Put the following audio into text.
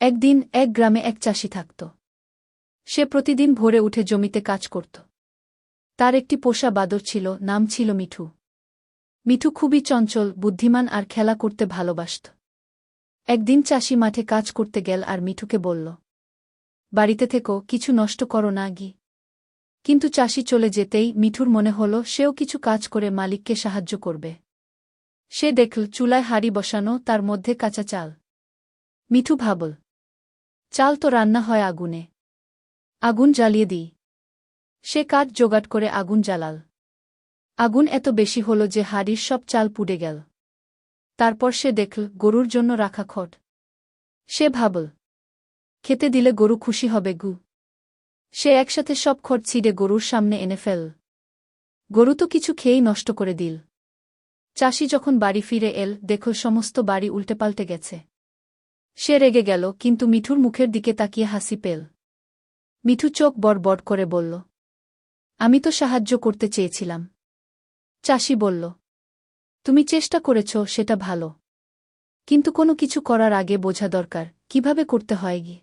একদিন এক গ্রামে এক চাষি থাকত। সে প্রতিদিন ভোরে উঠে জমিতে কাজ করত। তার একটি পোষা বাদর ছিল, নাম ছিল মিঠু। মিঠু খুবই চঞ্চল, বুদ্ধিমান আর খেলা করতে ভালোবাসত। একদিন চাষি মাঠে কাজ করতে গেল আর মিঠুকে বলল, বাড়িতে থেকো, কিছু নষ্ট করো না গি কিন্তু চাষি চলে যেতেই মিঠুর মনে হল, সেও কিছু কাজ করে মালিককে সাহায্য করবে। সে দেখল, চুলায় হাড়ি বসানো, তার মধ্যে কাঁচা চাল। মিঠু ভাবল চাল তো রান্না হয় আগুনে। আগুন জ্বালিয়ে দিই। সে কাঠ জোগাড় করে আগুন জ্বালাল। আগুন এত বেশি হল যে হাড়ির সব চাল পুড়ে গেল। তারপর সে দেখল গরুর জন্য রাখা খট। সে ভাবল, খেতে দিলে গরু খুশি হবে গু। সে একসাথে সব খট ছিঁড়ে গরুর সামনে এনে ফেল। গরু তো কিছু খেয়েই নষ্ট করে দিল। চাষি যখন বাড়ি ফিরে এল, দেখল সমস্ত বাড়ি উল্টে পাল্টে গেছে। সে রেগে গেল, কিন্তু মিঠুর মুখের দিকে তাকিয়ে হাসি পেল। মিঠু চোখ বড় করে বলল, আমি তো সাহায্য করতে চেয়েছিলাম। চাষি বলল, তুমি চেষ্টা করেছ, সেটা ভালো। কিন্তু কোনো কিছু করার আগে বোঝা দরকার, কীভাবে করতে হয় গি?